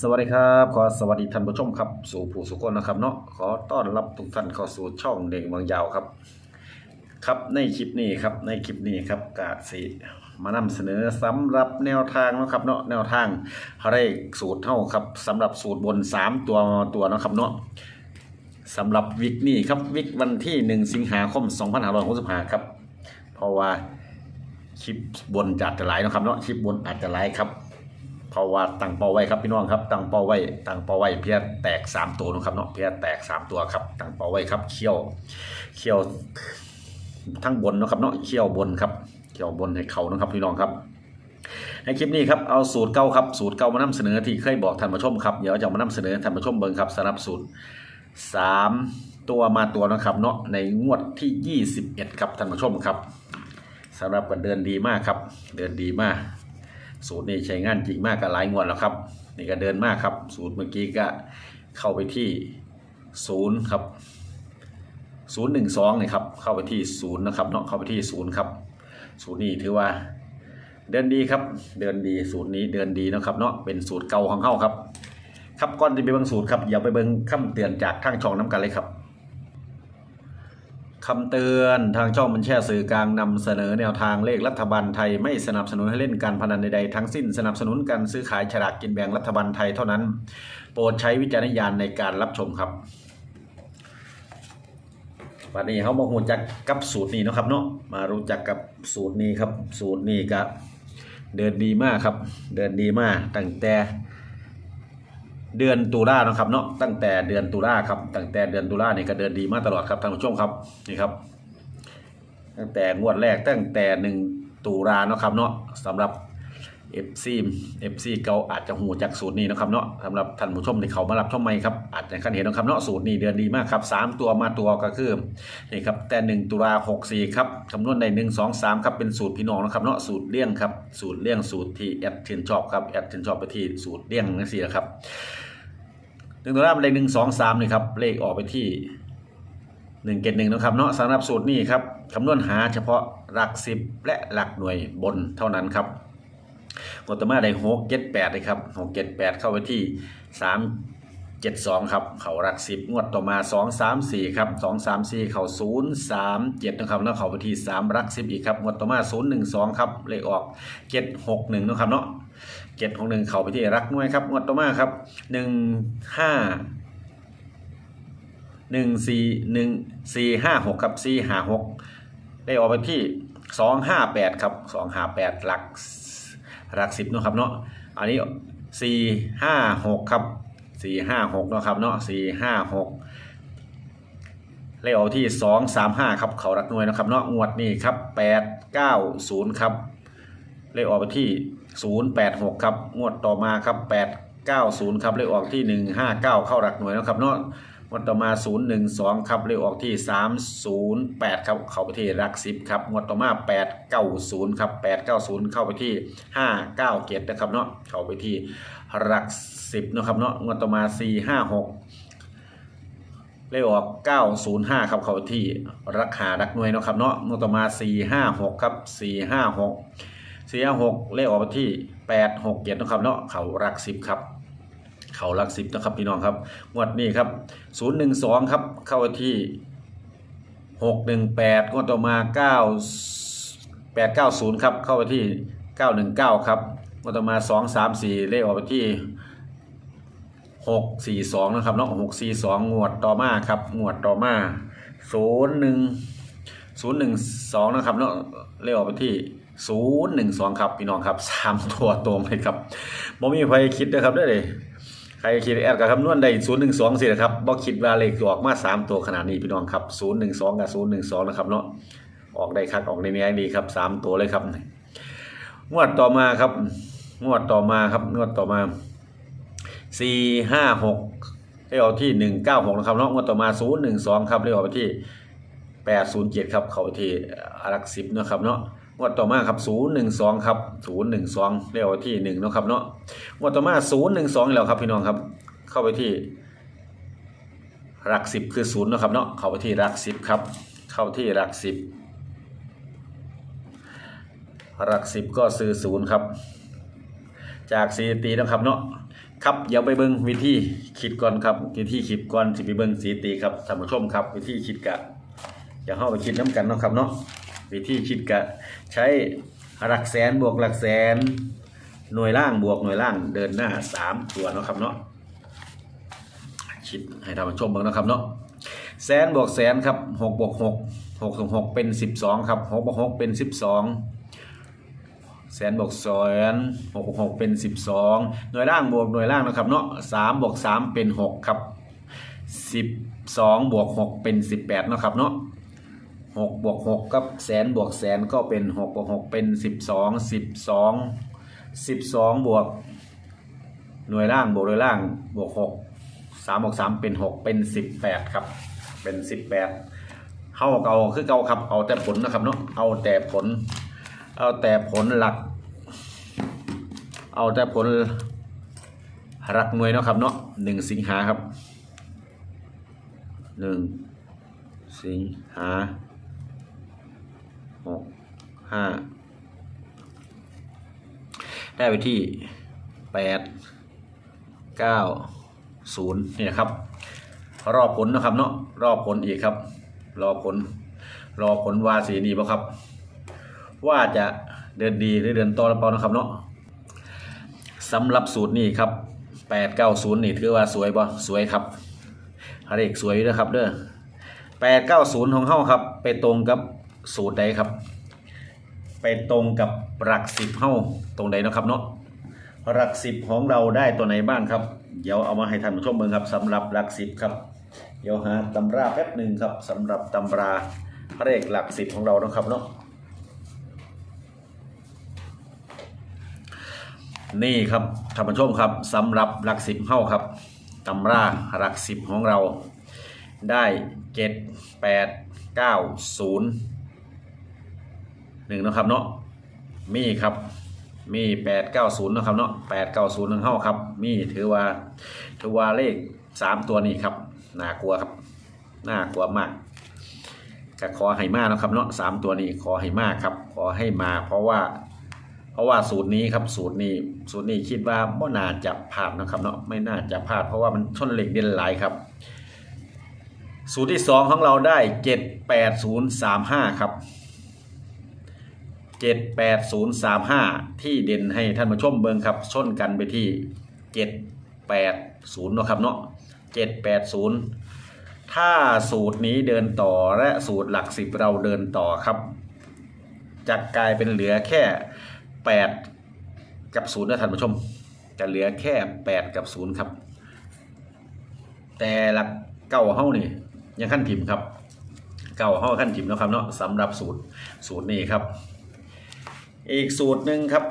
สวัสดีครับ ขอสวัสดีท่านผู้ชมครับ สู่ผู้สุคนนะครับเนาะขอต้อนรับทุกท่านเข้าสู่ช่องเด็กบางยาวครับ ครับในคลิปนี้ครับในคลิปนี้ครับกาสิมานำเสนอสำหรับแนวทางนะครับเนาะแนวทางเลขสูตรเท่าครับสำหรับสูตรบน 3 ตัวตัวนะครับเนาะสำหรับวิกนี้ครับวิกวันที่ 1 สิงหาคม 2565ครับเพราะว่าคลิปบนจะอาจจะหลนะครับเนาะคลิปบนอาจจะหลครับ เพราะว่าตั้งเป้าไว้ครับพี่น้องครับตั้งเป้าไว้ตั้งเป้าไว้เพียแตก3ตัวนะครับเนาะเพียแตก3ตัวครับตั้งเป้าไว้ครับเขี้ยวเขี้ยวทั้งบนนะครับเนาะเขี้ยวบนครับเขี้ยวบนให้เขานะครับพี่น้องครับในคลิปนี้ครับเอาสูตรเก่าครับสูตรเก่ามานำเสนอที่เคยบอกท่านผู้ชมครับเดี๋ยวจะมานำเสนอท่านผู้ชมเบิ่งครับสำหรับสูตร3ตัวมาตัวนะครับเนาะในงวดที่ 21 ครับท่านผู้ชมครับสำหรับกันเดินดีมากครับ เดินดีมาก สูตรนี้ใช้งานจริงมากกับหลายงวดแล้วครับ นี่ก็เดินมากครับ สูตรเมื่อกี้ก็เข้าไปที่ศูนย์ครับศูนย์หนึ่งสองนี่ครับเข้าไปที่ศูนย์นะครับเนาะเข้าไปที่ศูนย์ครับสูตรนี้ถือว่า เดินดีครับ เดินดีสูตรนี้เดินดีนะครับเนาะเป็นสูตรเก่าของเข้าครับ ครับก่อนจะไปเบิ่งสูตรครับอย่าไปเบิ่งคำเตือนจากทางช่องน้ำกันเลยครับ คำเตือนทางช่องมันแช่สื่อกลางนำเสนอแนวทางเลขรัฐบาลไทยไม่สนับสนุนให้เล่นการพนันใดๆทั้งสิ้นสนับสนุนการซื้อขายฉลากกินแบ่งรัฐบาลไทยเท่านั้น โปรดใช้วิจารณญาณในการรับชมครับวันนี้เขามาหูจักกับสูตรนี้นะครับเนาะมารู้จักกับสูตรนี้ครับ สูตรนี้ครับเดินดีมากครับ เดินดีมากตั้งแต่ เดือนตุลาเนะครับเนาะตั้งแต่เดือนตุลาครับตั้งแต่เดือนตุลาเนี่ยก็เดินดีมาตลอดครับท่านผู้ชมครับนี่ครับ ตั้งแต่งวดแรกตั้งแต่หนึ่งตุลาเนาะครับเนาะสำหรับ FC FC เก่าอาจจะหูจากสูตรนี้นะครับเนาะสำหรับท่านผู้ชมที่เขามารับชมใหมครับอาจจะคันเห็นนะครับเนาะสูตรนี้เดือนดีมากครับสามตัวมาตัวก็คือนี่ครับแต่หนึ่งตุลาหกสี่ครับคำนวณในหนึ่งสองสามครับเป็นสูตรพี่น้องนะครับเนาะสูตรเลี่ยงครับสูตรเลี่ยงสูตรที่แอดชื่นชอบครับแอดชื่นชอบไปที่สูตรเลี่ยงนั่นสินะครับหนึ่งตัวแรกเลขหนึ่งสองสามนี่ครับเลขออกไปที่หนึ่งเกตหนึ่งนะครับเนาะสำหรับสูตรนี้ครับคำนวณหาเฉพาะหลักสิบและหลักหน่วยบนเท่านั้นครับ งดต่อมาได้หกเจ็ดแปดเลยครับหกเจ็ดแปดเข้าไปที่สามเจ็ดสองครับ เขาหลักสิบงวดต่อมาสองสามสี่ครับสองสามสี่เขาศูนย์สามเจ็ดนะครับแล้วเขาไปที่สามรักสิบอีกครับงวดต่อมาศูนย์หนึ่งสองครับเลขออกเจ็ดหกหนึ่งนะครับเนาะเจ็ดของหนึ่งเขาไปที่รักหน่วยครับงวดต่อมาครับหนึ่งห้าหนึ่งสี่หนึ่งสี่ห้าหกครับสี่ห้าหกได้ออกไปที่สองห้าแปดครับสองห้าแปดหลัก หลักสิบเนาะครับเนาะอันนี้สี่ห้าหกครับสี่ห้าหกเนาะครับเนาะสี่ห้าหกเลขออกที่สองสามห้าครับเขารักหน่วยนะครับเนาะงวดนี้ครับแปดเก้าศูนย์ครับเลขออกไปที่086ครับงวดต่อมาครับ890ครับเลขออกที่159เข้าหลักหน่วยนะครับเนาะ วดต่อมา 012 ครับเลขออกที่ 308 ครับเข้าไปที่หลัก10ครับงวดต่อมา 890 ครับ 890 เข้าไปที่ 597 นะครับเนาะเข้าไปที่หลัก10นะครับเนาะงวดต่อมา 456 เลขออก 905 ครับเข้าไปที่รักหารักหน่วยเนาะครับเนาะงวดต่อมา 456 ครับ 456สี่ห้าหกเลขออกไปที่แปดหกเจ็ดนะครับเนาะเขารักสิบครับ เขารักสิบนะครับพี่น้องครับงวดนี้ครับศูนย์หนึ่งสองครับเข้าไปที่หกหนึ่งแปดงวดต่อมาเก้าแปดเก้าศูนย์ครับเข้าไปที่เก้าหนึ่งเก้าครับงวดต่อมาสองสามสี่เลขออกไปที่หกสี่สองนะครับเนาะหกสี่สองงวดต่อมาครับงวดต่อมาศูนย์หนึ่งศูนย์หนึ่งสองนะครับเนาะเลขออกไปที่ศูนย์หนึ่งสองครับพี่น้องครับสามตัวตรงเลยครับบ่มีใครคิดนะครับได้เลย รคิดแอดกับคำนวณได้ศูนย์หนึ่งสองสินะครับบ่คิดว่าเลขออกมาสามตัวขนาดนี้พี่น้องครับศูนย์หนึ่งสองกับศูนย์หนึ่งสองนะครับเนาะออกได้คักออกในนี้ดีครับสามตัวเลยครับงวดต่อมาครับงวดต่อมาครับงวดต่อมาสี่ห้าหกได้ออกที่หนึ่งเก้าหกนะครับเนาะงวดต่อมาศูนย์หนึ่งสองครับได้ออกไปที่แปดศูนย์เจ็ดครับเข้าไปที่หลักสิบนะครับเนาะ งวดต่อมาครับ012ครับ012เรียกว่าที่1เนาะครับเนาะงวดต่อมา012แล้วครับพี่น้องครับ เข้าไปที่หลักสิบคือ0เนาะครับเนาะเข้าไปที่หลักสิบครับ เข้าที่หลักสิบหลักสิบก็ซื้อ0ครับ จากสถิตินะครับเนาะครับเดี๋ยวไปเบิ่งวิธีคิดก่อนครับวิธีคิดก่อนสิไปเบิ่งสีตีครับท่านผู้ชมครับ วิธีคิดกะอย่าเข้าไปคิดน้ำกันเนาะครับเนาะ วิธีคิดกะใช้หลักแสนบวกหลักแสน หน่วยล่างบวกหน่วยล่างเดินหน้าสามตัวเนาะครับเนาะคิดให้ท่านผู้ชมบิ่งนะครับเนาะแสนบวกแสนครับหกบวกหกหกถึงหกเป็นสิบสองครับหกบวกหกเป็นสิบสองแสนบวกแสนหกบวกหกเป็นสิบสองหน่วยล่างบวกหน่วยล่างนะครับเนาะสามบวกสามเป็นหกครับสิบสองบวกหกเป็นสิบแปดนะครับเนาะ หกบวกหกกับแสนบวกแสนก็เป็นหกบวกหกเป็นสิบสองสิบสองสิบสองบวกหน่วยล่างบวกหน่วยล่างบวกหกสามบวกสามเป็นหกเป็นสิบแปดครับเป็นสิบแปดเท่าเก่าคือเก่าครับเอาแต่ผลนะครับเนาะเอาแต่ผล เอาแต่ผลหลัก เอาแต่ผลหลักหน่วยเนาะครับเนาะหนึ่งสิงหาครับหนึ่งสิงหา หกห้าได้ไปที่แปดเก้าศูนย์นี่นะครับ รอผลนะครับเนาะรอผลอีกครับ รอผล รอผลวาสีนีบ่ะครับ ว่าจะเดินดีหรือเดินต่อหรือเปล่านะครับเนาะสำหรับสูตรนี้ครับ890นี่ถือว่าสวยบ่ะสวยครับเลขสวยอยู่นะครับเด้อ890ของเฮาครับ ไปตรงกับ สูตรใดครับ ไปตรงกับหลักสิบเฮาตรงใดนะครับเนาะหลักสิบของเราได้ตัวไหนบ้างครับ เดี๋ยวเอามาให้ท่านผู้ชมเบิ่งครับสำหรับหลักสิบครับ เดี๋ยวหาตำราแป๊บหนึ่งครับสำหรับตำราเลขหลักสิบของเรานะครับเนาะนี่ครับท่านผู้ชมครับสำหรับหลักสิบเข้าครับตำราหลักสิบของเราได้เจ็ดแปดเก้าศูนย์ หนึ่งนะครับเนาะมีครับมีแปดเก้าศูนย์นะครับเนาะแปดเก้าศูนย์หนึ่งเข้าครับ มีถือว่าถือว่าเลขสามตัวนี้ครับน่ากลัวครับน่ากลัวมากก็ขอให้มากนะครับเนาะสามตัวนี้ขอให้มากครับ ขอให้มาเพราะว่า เพราะว่าสูตรนี้ครับสูตรนี้สูตรนี้คิดว่าไม่น่าจะพลาดนะครับเนาะไม่น่าจะพลาดเพราะว่ามันชนเหล็กเด่นหลายครับ สูตรที่สองของเราได้เจ็ดแปดศูนย์สามห้าครับ เจ็ดแปดศูนย์สามห้าที่เด่นให้ท่านผู้ชมเบิงครับชนกันไปที่เจ็ดแปดศูนย์นะครับเนาะเจ็ดแปดศูนย์ถ้าสูตรนี้เดินต่อและสูตรหลักสิบเราเดินต่อครับจะกลายเป็นเหลือแค่8กับ0นย์นะท่านผู้ชม จะเหลือแค่8กับ0ครับ แต่หลักเก่าเฮานี่ยังขั้นพิมครับ เก่าเฮาขั้นพิมนะครับเนาะสำหรับสูตรสูตรนี้ครับ อีกสูตรหนึ่งครับ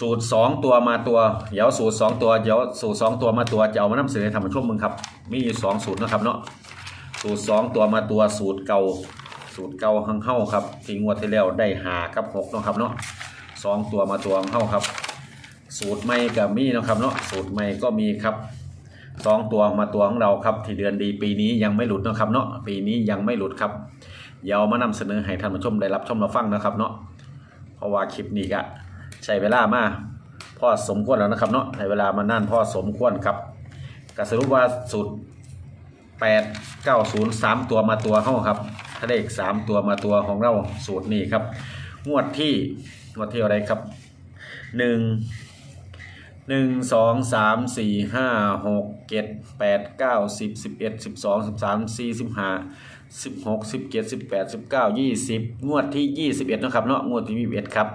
สูตร 2 ตัวมาตัว เดี๋ยวสูตร 2 ตัวเดี๋ยวสูตร 2 ตัวมาตัวจะเอามานำเสนอให้ท่านผู้ชมมึงครับมีอยู่สองสูตรนะครับเนาะสูตร 2 ตัวมาตัวสูตรเก่า สูตรเก่าหังเข้าครับที่งวดที่แล้วได้หากับหกนะครับเนาะสองตัวมาตัวหังเข้าครับ สูตรใหม่กับมีนะครับเนาะสูตรใหม่ก็มีครับสองตัวมาตัวของเราครับ ที่เดือนดีปีนี้ยังไม่หลุดนะครับเนาะปีนี้ยังไม่หลุดครับเดี๋ยวมานำเสนอให้ท่านผู้ชมได้รับชมรับฟังนะครับเนาะ ราะว่าคลิปนี้ก็ใช้เวลามาพอสมควรแล้วนะครับเนาะใช้เวลามานานพอสมควรครับก็สรุปว่าสูตรแปดเก้าศูนย์สามตัวมาตัวเข้าครับถ้าเลขสามตัวมาตัวของเราสูตรนี้ครับงวดที่งวดที่อะไรครับหนึ่งหนึ่งสองสามสี่ห้าหกเจ็ดแปดเก้าสิบสิบเอ็ดสิบสองสิบสามสี่สิบห้า สิบหกสิบเจ็ดสิบแปดสิบเก้ายี่สิบงวดที่ยี่สิบเอ็ดนะครับเนาะงวดที่ยี่สิบเอ็ดครับ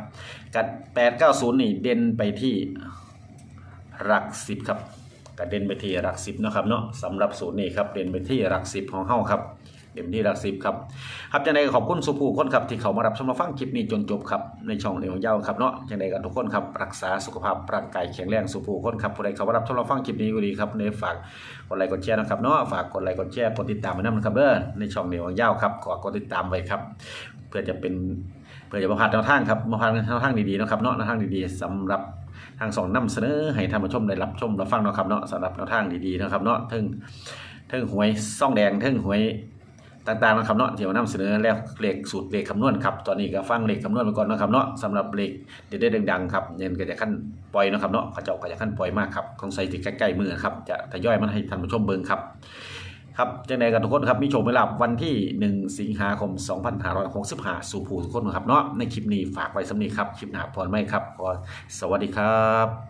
กัดแปดเก้าศูนย์นี่เด่นไปที่หลักสิบครับกระเด็นไปที่หลักสิบนะครับเนาะสำหรับศูนย์นี่ครับเด่นไปที่หลักสิบของเฮาครับ เด่นไปที่หลักสิบครับครับจังใดก็ขอบคุณสุภูคนครับที่เขามารับชมรับฟังคลิปนี้จนจบครับในช่องเดียวของเย้าครับเนาะจังใดกันทุกคนครับรักษาสุขภาพร่างกายแข็งแรงสุภูคนครับผู้ใดเขามารับชมรับฟังคลิปนี้ก็ดีครับในฝากกดไลค์กดแชร์นะครับเนาะฝากกดไลค์กดแชร์กดติดตามไว้นะครับเด้อในช่องเดียวของเย้าครับขอกดติดตามไว้ครับ เพื่อจะเป็นเพื่อจะมาพลาดแนวทางครับมาพลาดแนวทางดีๆนะครับเนาะแนวทางดีๆสำหรับทางสองนำเสนอให้ท่านผู้ชมได้รับชมรับฟังเนาะครับเนาะสำหรับแนวทางดีๆนะครับเนาะทึ่งทึ่งหวยซ่องแดงทึ่งหวย ต่างๆนะครับเนาะที่มานำเสนอแล้วเลขสูตรเลขคำนวณครับตอนนี้ก็ฟังเลขคำนวณไปก่อนนะครับเนาะสำหรับเลขเด็ดๆดังๆครับเน้นก็จะขั้นปล่อยนะครับเนาะเขาเจ้าก็จะขั้นปล่อยมากครับของใส่ติดใกล้ๆมือครับจะทยอยมันให้ท่านผู้ชมเบิ่งครับครับจังใดกันทุกคนครับมีโชคมีลาวันที่ 1 สิงหาคม 2565สู่ผู้ทุกคนครับเนาะในคลิปนี้ฝากไว้สำนีครับคลิปหน้าพรไม่ครับขอสวัสดีครับ